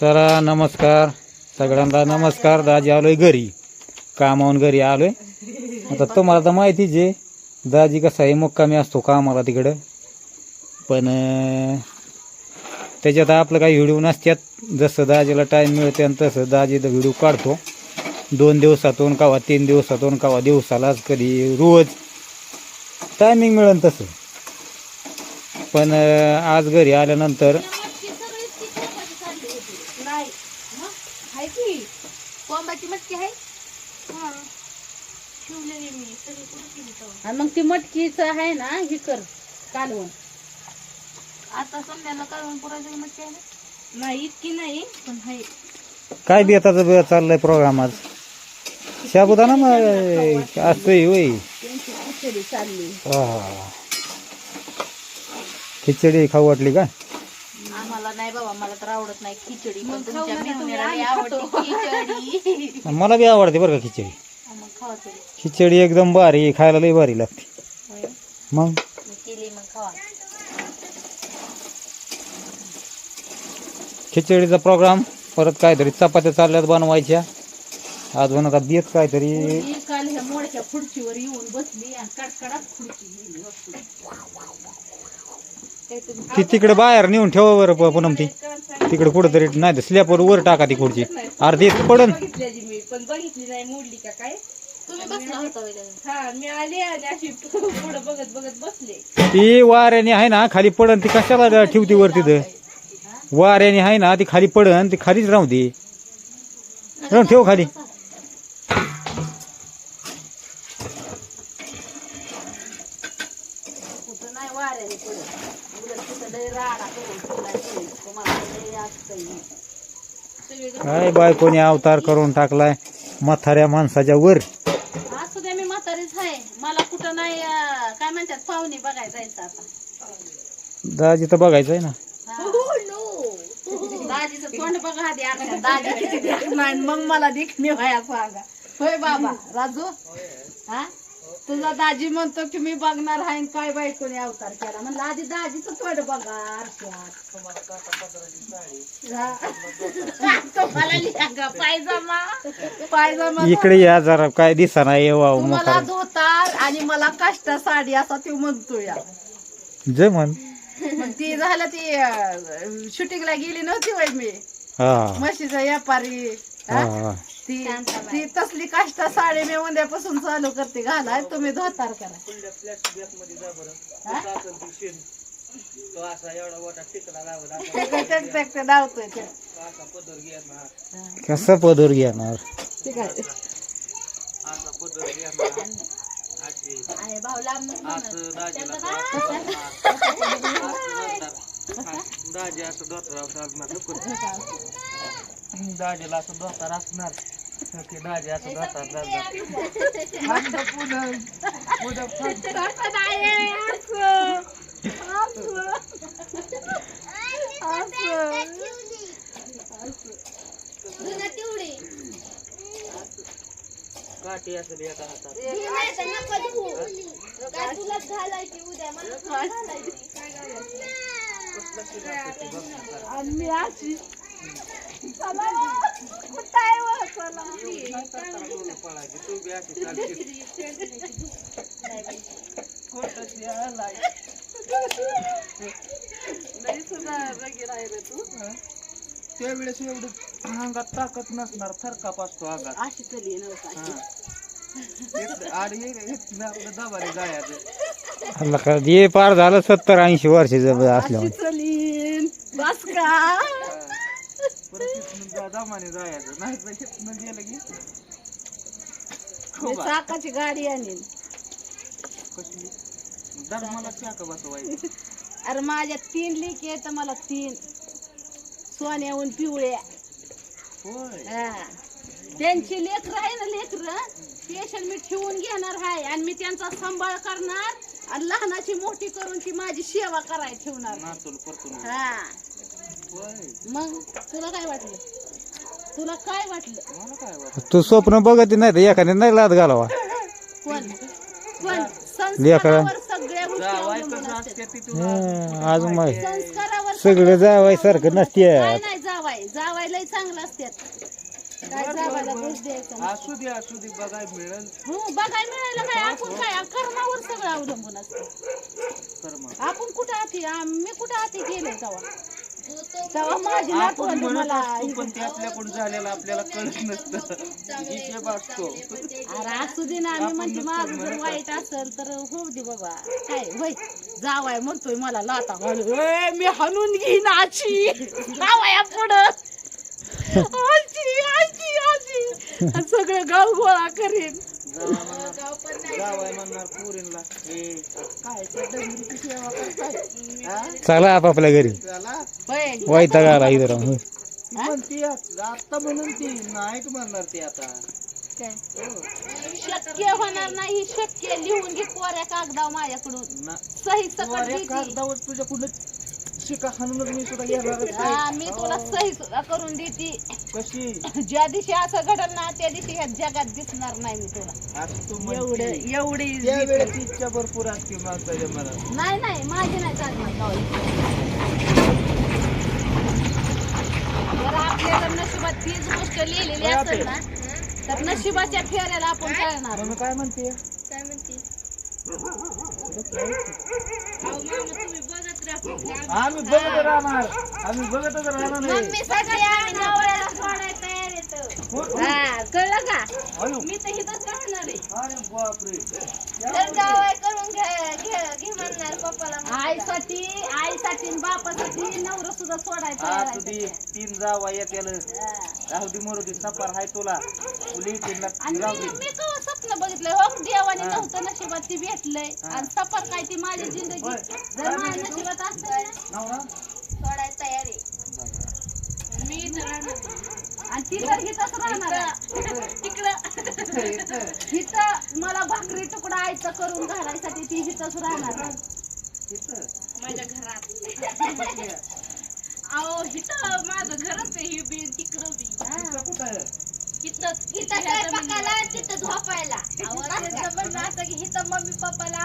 चला नमस्कार. सगळ्यांना नमस्कार. दाजी आलोय घरी. कामावून घरी आलोय. आता तुम्हाला तर माहितीच आहे दाजी कसा आहे मुक्कामी असतो कामाला तिकडं. पण त्याच्यात आपलं काही व्हिडिओ नसतात जसं दाजीला टाईम मिळते आणि तसं दाजी व्हिडिओ काढतो. दोन दिवसातून कवा तीन दिवसातून कवा दिवसालाच कधी रोज. टायमिंग मिळेल तसं. पण आज घरी आल्यानंतर नाही मग आहे की कोंबाची मटकी आहे? ठेवलेली मी सगळी कुठे केली तेव्हा आणि मग ती मटकीच आहे ना ही कर कालवण. आता संध्याला काढून पुरायची मटकी आहे ना? नाही इतकी नाही पण आहे. काय बेताचा चाललाय प्रोग्राम आज? साबुदाणा मग असतोय होय. त्यांची खिचडी चालली. आहा. खिचडी खाऊ वाटली का? नाही बाबा मला तर आवडत नाही खिचडी पण मग तुमच्या आम्ही आवडते खिचडी. मला बी आवडते बरं का खिचडी. मग खावा तरी खिचडी एकदम भारी आहे, खायला लई भारी लागते. होय. मग? मी केली मग खावा. खिचडीचा प्रोग्राम परत काहीतरी चपात्या चालल्यात बनवायच्या. आज बनवतात बेत काहीतरी. ही काल ह्या मोडक्या खुर्चीवर येऊन बसली आणि कडकडात खुर्ची गेली. ती तिकडे बाहेर नेऊन ठेवा बरं प- पूनम ती. तिकडे कुठंतरी नाही तर स्लॅपवर वर टाका ती खुर्ची. अर्धी पडन. मी पण बघितली नाही मोडली का काय तुम्ही बसला होता हा मी आले आणि अशी बघत बघत बसले ती वाऱ्याने आहे ना खाली पडन ती कशाला ठेवती वर तिथं वाऱ्याने आहे ना ती खाली पडन ती खालीच राहू दे. राहून ठेव खाली. नाही वाऱ्याने पडत उलट तिथं लय राडा करून ठेवलाय तुम्ही. तुम्हाला लय असतंय. काय बायकोने अवतार करून टाकलाय? म्हाताऱ्या माणसाच्या वर. असू द्या मी म्हातारीच आहे. मला कुठं नाही अं, काय म्हणतात पाहुणे बघायला जायचं आता. दाजी तर बघायचं आहे ना? दाजीचं तोंड बघा आधी आता दाजी किती देखणार मग मला देखणे व्हाया सांगा. होय बाबा. राजू? हा? तुझा दाजी म्हणतो की मी बघणार आहे आणि काय बायकोने अवतार केला. म्हणलं आधी दाजीचं तोंड बघा आरशात. हा. तुम्हाला लिहा पायजमा. पायजमा इकडे या जरा काय दिसा नाही येवा तुम्हाला मोकार धोतार आणि मला काष्टा साडी असा ती म्हणतो या. जय म्हण. मग ती झालं ती शूटिंगला गेली नव्हती वय मी. हा. म्हशीचा व्यापारी. हा? हा? हा. ती ती तसली काष्टा साडी मी उद्यापासून चालू करते. घालाय तुम्ही धोतार करा. ते धावतोय ते. कसा पदर घेणार? ठीक आहे. म्हणत. दाजीला असं असं कुठं आहे व? चला. पळायची तू बी अशी चालशील. खोटं ते आलाय. लई सुद्धा रगीर आहे रे तू त्यावेळेस एवढं अंगात ताकद नसणार थरकाप असतो अंगात अशी. चली आपलं जायचं. ये पार झालं सत्तर ऐंशी वर्षाचं अशी असल्यावर बस का? परत इथनं दमाने जायचं. नाही तर इथनं गेलं की मी चाकाची गाडी आणीन. कसली? दग मला चाक बसवायची. अरे माझ्या तीन लेक येत मला तीन. सोन्याहून पिवळ्या होय. हा. त्यांची लेकर आहे ना लेकर? स्पेशल मी ठेवून घेणार आहे आणि मी त्यांचा सांभाळ करणार आणि लहानाची मोठी करून ती माझी सेवा करायला ठेवणार. परतून हा. मग तुला काय वाटलं? तुला काय वाटलं? मला काय वाटत तू स्वप्न बघत नाही तर एखाद्या नाही लाद घालावा. कोण? पण लेकरं. संस्कारावर सगळ्या गोष्टी जावाय अवलंबून कसं असतात. असते ती हं, अजून माहिती. संस्कारावर सगळं जावाय सारखं नसते काय नाही जावाय. जावायलाही चांगलं असतात काय जावायला दोष द्यायचा नाही. असू दे असू दे बघाय मिळेल. हो बघायला मिळायला काय? आपण काय? कर्मावर सगळं अवलंबून असतं. तर मग आपण कुठं आधी मी कुठं आधी गेले तेव्हा? तेव्हा माझी आपण नातवंड म्हणत मला असतो पण ते आपल्याकडून झालेलं आपल्याला कळत नसतं. हिशेब असतो अरे असू दे ना मी म्हणते माझं जर वाईट असेल तर होऊ दे बाबा. काय होय. जावाय म्हणतोय मला लाता. ए, मी हलून घेईन आची जावाया पुढं. आजी आजी आजी. आणि सगळं गाव गोळा करीन. जावाय म्हणणार पुरीला हे काय त्या डंगरीची सेवा करताय हा? चला आपापल्या घरी वाईट आला इथं राहून. ती म्हणते आता म्हणून ती नाही म्हणणार ती आता काय? शक्य होणार नाही शक्य लिहून घे कोऱ्या कागदाव माझ्याकडून ना- सही सकट. कागदावर तुझ्याकडून शिका हाणूनच मी सुद्धा येणारच हा, आहे. मी तुला सही सुद्धा करून देते. कशी? ज्या दिवशी असं घडल ना त्या दिवशी ह्या जगात दिसणार नाही मी तुला. आज तू एवढं म्हणते एवढी इच्छा भरपूर असते माणसाच्या मनात. नाही नाही माझी नाही चालणार. जर आपल्याला नशिबात तीच गोष्ट लिहिलेली असेल ना तर नशिबाच्या फेऱ्याला आपण कळणार मग काय म्हणते? काय म्हणते? आम्ही बघत राहणार आम्ही बघतच राहणार नाही. मम्मीसाठी आम्ही नवऱ्याला सोडायला तयार येतो हा कळलं का? हॅलो. मी तर इथंच राहणार आहे. अरे बापरे. तर जावाय करून घे घे घे म्हणणार पप्पाला आईसाठी आईसाठी आणि बापासाठी नवरा सुद्धा सोडायचा हा तुझी तीन जावा येत्याला. राहू दे मरू दे सफर हाय तुला. आणि राहू मी दे. मी केव्हा स्वप्न बघितलंय. हो देवाने. नव्हतं नशिबात ती भेटलंय. आणि सफर काय ती माझी जिंदगी. जर माझ्या नशिबात असतं ना नवरा? सोडायला तयार आहे. मी इथं राहणार आणि ती तर हिथंच राहणार आहे. तिकडं हिथं मला भाकरी तुकडा आयचं करून घालायसाठी ती हिथंच राहणार. माझ्या घरात. अहो इथं माझं घरच आहे ही बी तिकडं बी इथं इथं काय पकायला तिथं झोपायला. अहो, त्यांचं म्हणणं असं की इथं मम्मी पप्पाला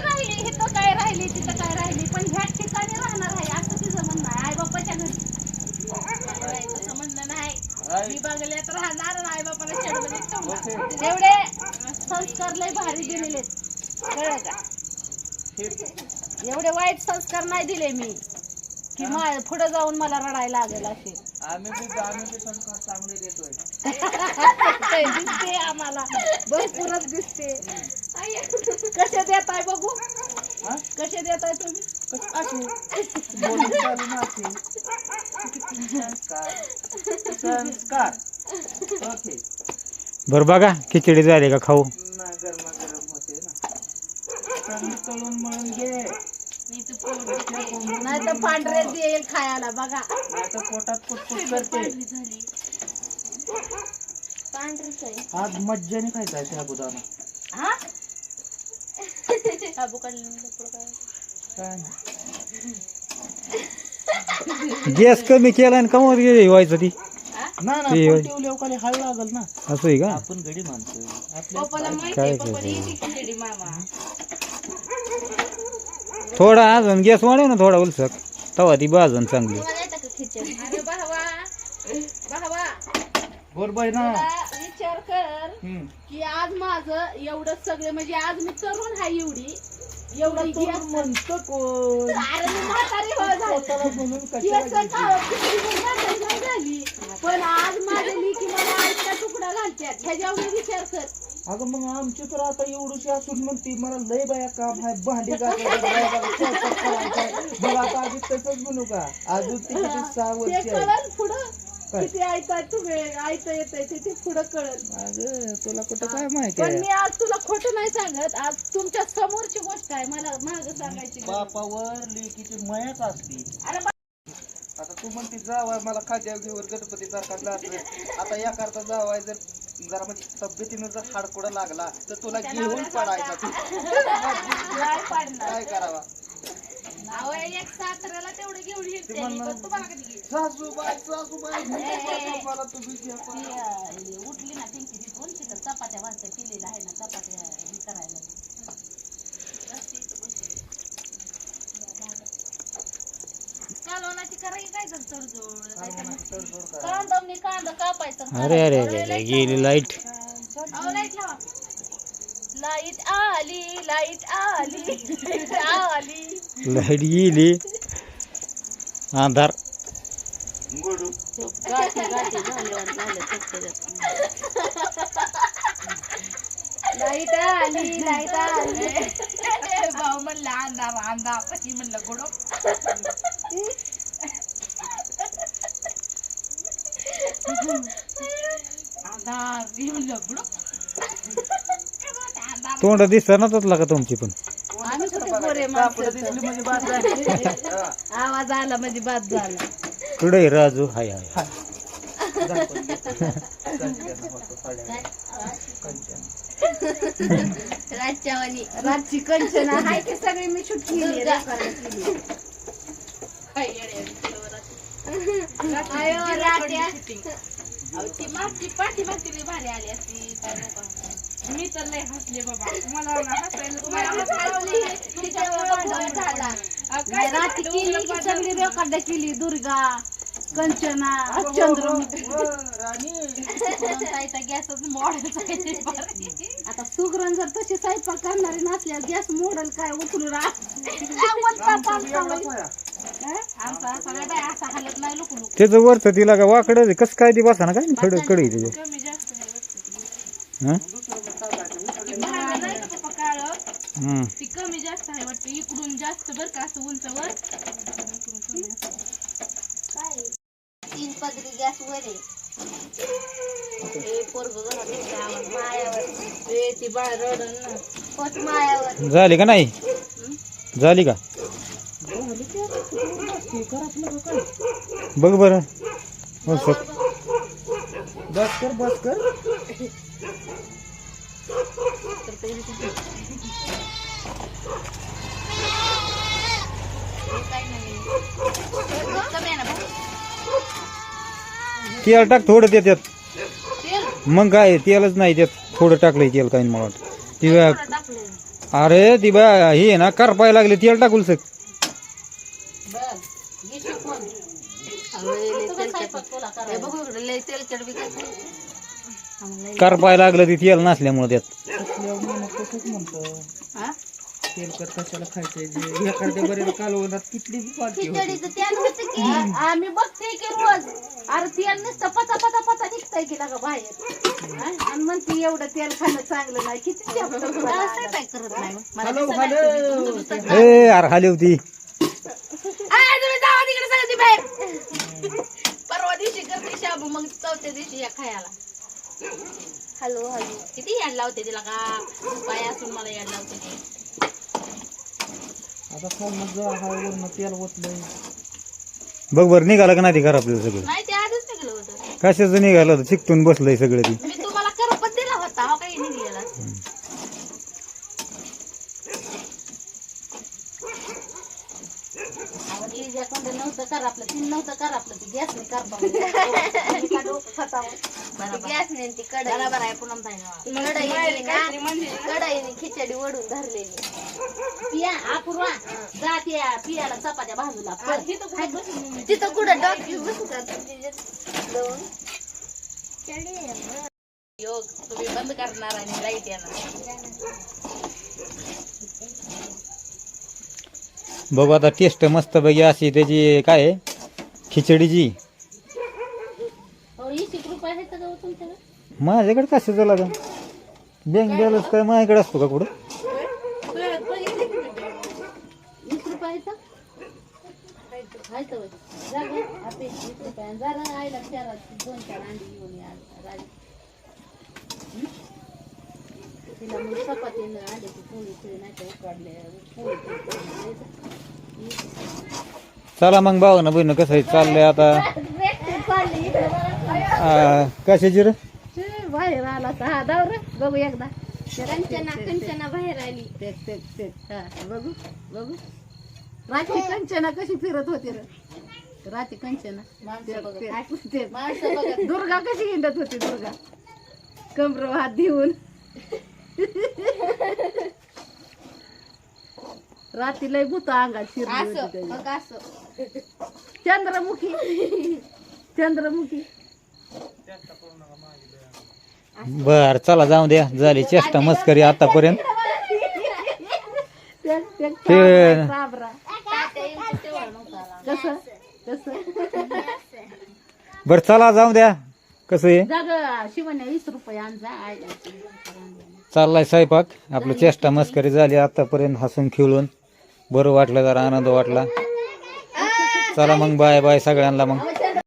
राहिली हिथं काय राहिली तिथं काय राहिली पण ह्या ठिकाणी राहणार आहे असं तिचं म्हणणं आहे. आई बाप्पाच्या घरी. नाही, तसं म्हणणं नाही. मी बघल्यात राहणार आई बापाला एवढे संस्कार लय भारी दिलेले कळलं का? एवढे वाईट संस्कार नाही दिले मी. की मा पुढे जाऊन मला रडायला लागेल असे. आम्ही बी आम्ही बी संस्कार चांगले देतोय. दिसते आम्हाला. भरपूरच दिसते. कसे देत आहे बघू? हा? कसे देत आहे तुम्ही? कसं? असे बोलून चालून असे संस्कार. संस्कार. ओके. बरं बघा खिचडी झाली का खाऊ? ना गरमा गरम होते ना. तळून मळून घे. नाही तर पांढरे देईल खायला बघा. नाही तर पोटात कुटकुट करते. पांढरीच आहे आज मज्जाने खायचा आहे हा? काय? काय नाही. गॅस कमी केला आणि कमवत गेली व्हायचं ती. ना ना ते हळ लागल ना. असं आहे का? आपण गडी माणसं. आपल्या पप्पाला माहिती काय आहे पप्पा करायचं? येते खिचडी मामा? थोडा अजून गॅस वाढव ना थोडा उलसक. तवा ती बाजून चांगली. बरोबर ना. विचार कर. की आज माझं एवढं सगळे म्हणजे आज मी तरुण आहे एवढी एवढं तो गॅस म्हणतं कोण? अरे मी म्हातारी हो झाली. स्वतःला म्हणून केस कशाला काळं किती पण म्हातारी नाही झाली पण आज माझ्या लेकी मला आईचा तुकडा घालतात ह्याच्यावर विचार कर. अगं मग आमची तर आता एवढीशी असून म्हणती मला लय बाया काम आहे. भांडी घासायचं, बाया स्वयंपाक करायचा. मग आता आधी तसंच म्हणू का? अजून ती किती सहा ते वर्ष आहे पुढं? किती आयता तुम्ही? आयता येतंय ते ते पुढं कळल. अगं तुला कुठं काय माहिती पण आहे? मी आज तुला खोटं नाही सांगत. आज तुमच्या समोरची गोष्ट आहे. मला माग सांगायची गरज. बापावर लेकीची मयाच असती. अरे बा- आता तू म्हणते जावाय मला खाद्या घेवर गणपती सारखा लागलं आता या करता जावाय जर जरा म्हणजे तब्येतीनं जर हाडकोडा लागला तर तुला घेऊन पडायचा. तू नाही पाडणार. काय करावा? अहो, एक साताऱ्याला तेवढं घेऊन येते ते म्हणणार- पण तुम्हाला कधी घेऊ सासूबाई सासूबाई मला तुम्ही घ्या. ती, अं, उठली ना पिंकी तिथून तिथं चपात्या भाजत्या केलेल्या आहे ना चपात्या हे करायला. काल कालवणाची करायची काय तर तडजोड नाहीतर मग कांदा मी कांदा कापायचा अरे अरे अरे अरे गेली लाइट. अहो लाइट लावा. लाइट आली लाइट आली. लाइट गेली झालं लाइट आली लाइट आली. भाऊ म्हणलं अंधार अंधार पती म्हणलं गोडो अंधार मी म्हणलं गोडो तोंड दिसत ना तसला का तुमची पण. कुठे म्हणजे. आवाज आला म्हणजे बाद झाला. कडे राजू? हाय हाय. रातची कंचना सगळी मी शूट केली रेकॉर्ड केली आयो रात्या अहो ती मागची पाठी मागची लई भारी आली असती. काय नको. मी तर लय हसले बाबा. मला ना हसायला तुम्हाला हसायला तुमच्यामुळे भांडण झाला काय रात्री केली की सगळी रेकॉर्ड केली दुर्गा कंचना चंद्रमुखी व राणी. गॅसच मॉडेल आता सुगरण जर तशी स्वयंपाक करणारी नसल्यास गॅस मोडल काय लोक त्याचं वरचं तिला का वाकडं कसं काय ती बसा ना काय? खडकडे त्याचे कमी जास्त आहे वाटतं. हा इकडून जास्त बर का असं उंचवर. तीन पदरी गॅस वर आहे. हे पोरग मायावर. ए, ती बाळ रडन ना. पोट मायावर. झाली का नाही? झाली का? बघ बरं. हो सर बस कर बस कर? तेल टाक थोडं त्याच्यात मग काय तेलच नाही त्यात थोडं टाकलंय तेल काही मला वाटतं. ती बा- अरे ती बा ही आहे ना करपाय लागली तेल टाकूल सक बी करपाय लागलं ती तेल नसल्यामुळे त्यात तेलकट कशाला खायचंय जे? एखाद्या बरेला कालवणात कितली बी पालखी होती. खिचडीचं तेल होतं की आम्ही बघते की रोज. अरे तेल नुसतं पता पता पता निघतंय की लागा बाहेर. हा? आणि म्हणते एवढं तेल खाणं चांगलं नाही. किती तेल करत नाही हॅलो हॅलो. ए अरे खाली होती. आ, तुम्ही जावा तिकडे सगळी बाहेर. परवा दिवशी करते शाबू मग चौथ्या दिवशी या खायला. Hello hello. किती याड लावते तिला का? पाय असून मला याड लावते. ती आता हा तेल ओतलंय. बघ बरं निघालं का नाही ते घरातलं सगळं? नाही ते आधीच निघलं होतं. कशाचं निघालं होतं? चिकटून बसलंय सगळं ती मी तुम्हाला करपत दिला होता हा काही निघलेला तिच्याकडे नव्हतं कर आपलं तीन नव्हतं कर आपलं ती गॅस नाही गॅस नाही ती कढई. बरोबर आहे कढईने खिचडी वडून धरलेली. पिया अपूर्वा. जा त्या पियाला चपात्या बाजूला. तिथं कुठं डॉक्टर बसू का जाऊन योग तुम्ही बंद करणार आणि लाइट येणार. बघू आता टेस्ट मस्त पैकी अशी त्याची काय आहे? खिचडीची. माझ्याकडे कसं झालं आता बँक बॅलन्स काय माझ्याकडे असतो का कुठं? चपातीनं अंड्याची चला मग भाऊ ना बहिण कसं चाललंय आता. कशाची रे ते बाहेर आला हा दाव रे बघू एकदा. कंचना कंचना बाहेर आली. हा बघू बघू. रात्री कंचना कशी फिरत होती रे. रात्री कंचना. दुर्गा कशी हिंडत होती दुर्गा? कमर हात देऊन. रात्री लय भूत अंगात शिरली होती असं त्याच्या. मग असं. चंद्रमुखी. चंद्रमुखी. बर चला जाऊ द्या. झाली चेष्टा मस्करी आतापर्यंत. ते- ते ते- काबरा. तात्या येऊन तेव्हा नव्हता आला. कसं? कसं? बर चला जाऊ द्या. कसं आहे? जाग शिवण्या वीस रुपये आणजा. चाललाय स्वयंपाक. आपलं चेष्टा मस्करी झाली आतापर्यंत हसून खिळून. बरं वाटलं जरा आनंद वाटला. चला मग बाय बाय सगळ्यांना मग.